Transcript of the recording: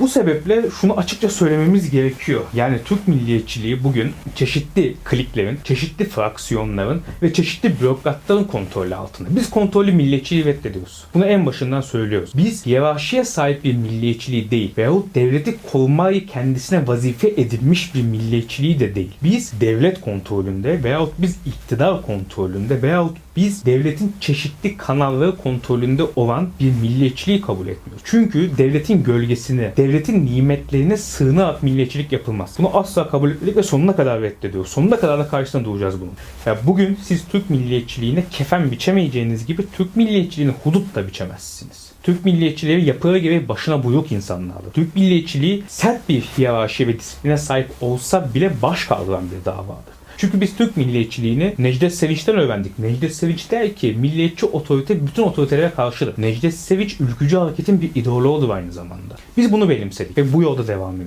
Bu sebeple şunu açıkça söylememiz gerekiyor. Yani Türk milliyetçiliği bugün çeşitli kliklerin, çeşitli fraksiyonların ve çeşitli bürokratların kontrolü altında. Biz kontrollü milliyetçiliği reddediyoruz. Bunu en başından söylüyoruz. Biz hiyerarşiye sahip bir milliyetçiliği değil veyahut devleti korumayı kendisine vazife edilmiş bir milliyetçiliği de değil. Biz devlet kontrolünde veyahut biz iktidar kontrolünde veyahut biz devletin çeşitli kanalları kontrolünde olan bir milliyetçiliği kabul etmiyoruz. Çünkü devletin gölgesine, devletin nimetlerine sığınarak milliyetçilik yapılmaz. Bunu asla kabul etmedik ve sonuna kadar reddediyoruz. Sonuna kadar da karşısında duracağız bunun. Ya bugün siz Türk milliyetçiliğine kefen biçemeyeceğiniz gibi Türk milliyetçiliğine hudut da biçemezsiniz. Türk milliyetçileri yapıları gereği başına buyruk insanlardır. Türk milliyetçiliği sert bir hiyerarşi ve disipline sahip olsa bile baş kaldıran bir davadır. Çünkü biz Türk milliyetçiliğini Necdet Sevinç'ten öğrendik. Necdet Sevinç der ki milliyetçi otorite bütün otoritelere karşıdır. Necdet Sevinç ülkücü hareketin bir ideoloğudur aynı zamanda. Biz bunu benimsedik ve bu yolda devam edeceğiz.